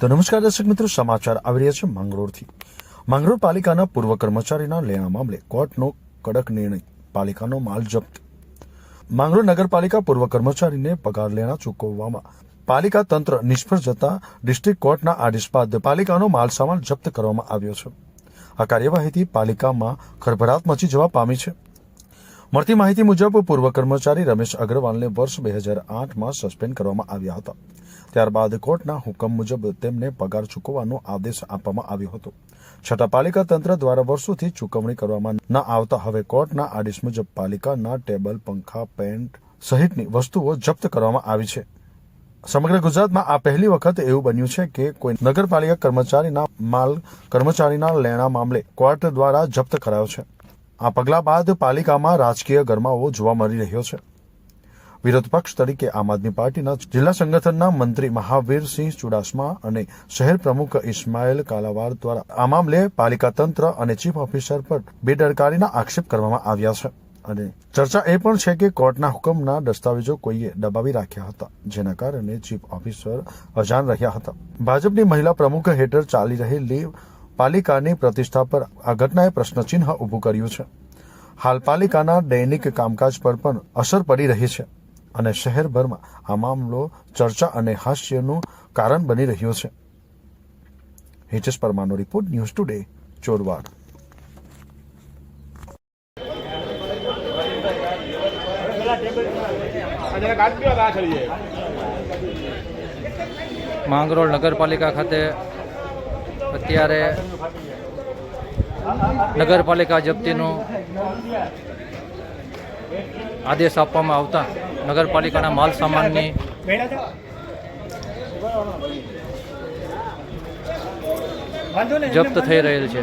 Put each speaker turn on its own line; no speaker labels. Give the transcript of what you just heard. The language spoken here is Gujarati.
તો નમસ્કાર દર્શક મિત્રો, સમાચાર આવી રહ્યા છે માંગરોળથી. માંગરોળ પાલિકાના પૂર્વ કર્મચારીના લેણા મામલે કોર્ટનો કડક નિર્ણય, પાલિકાનો માલ જપ્ત. માંગરોળ નગરપાલિકા પૂર્વ કર્મચારીને પગાર લેણા ચૂકવવામાં. પાલિકા તંત્ર નિષ્ફળ જતા ડિસ્ટ્રિક્ટ કોર્ટના આદેશ બાદ પાલિકાનો માલસામાન જપ્ત કરવામાં આવ્યો છે. આ કાર્યવાહીથી પાલિકામાં ખળભળાટ મચી જવા પામી છે. મળતી માહિતી મુજબ પૂર્વ કર્મચારી રમેશ અગ્રવાલને વર્ષ બે હજાર આઠમાં સસ્પેન્ડ કરવામાં આવ્યા હતા. ત્યારબાદ કોર્ટના હુકમ મુજબ તેમને પગાર ચૂકવવાનો આદેશ આપવામાં આવ્યો હતો. છતાં પાલિકા તંત્ર દ્વારા વર્ષોથી ચૂકવણી કરવામાં ન આવતા હવે કોર્ટના આદેશ મુજબ પાલિકાના ટેબલ, પંખા, પેન્ટ સહિતની વસ્તુઓ જપ્ત કરવામાં આવી છે. સમગ્ર ગુજરાતમાં આ પહેલી વખત એવું બન્યું છે કે કોઈ નગરપાલિકા કર્મચારીના માલ કર્મચારીના લેણા મામલે કોર્ટ દ્વારા જપ્ત કરાયો છે. આ પગલા બાદ પાલિકામાં રાજકીય ગરમાવો જોવા મળી રહ્યો છે. વિરોધ પક્ષ તરીકે આમ આદમી પાર્ટીના જિલ્લા સંગઠનના મંત્રી મહાવીરસિંહ ચુડાસમા અને શહેર પ્રમુખ ઇસ્માઇલ કાલાવાર દ્વારા આ મામલે પાલિકા તંત્ર અને ચીફ ઓફિસર પર બેદરકારીના આક્ષેપ કરવામાં આવ્યા છે. અને ચર્ચા એ પણ છે કે કોર્ટના હુકમના દસ્તાવેજો કોઈએ દબાવી રાખ્યા હતા, જેના કારણે ચીફ ઓફિસર અજાણ રહ્યા હતા. ભાજપની મહિલા પ્રમુખ હેઠળ ચાલી રહેલી પાલિકાની પ્રતિષ્ઠા પર આ ઘટનાએ પ્રશ્નચિહ્ન ઊભું કર્યું છે. હાલ પાલિકાના દૈનિક કામકાજ પર પણ અસર પડી રહી છે અને શહેરભરમાં આ મામલો ચર્ચા અને હાસ્યનું કારણ બની રહ્યો છે. હિચેશ પરમાનો રિપોર્ટ, ન્યૂઝ ટુડે, ચોરવાડ.
માંગરોળ નગરપાલિકા ખાતે અત્યારે નગરપાલિકા જપ્તીનો આદેશ આપવામાં આવતા નગરપાલિકાના માલ સામાનની જપ્ત થઈ રહેલ છે.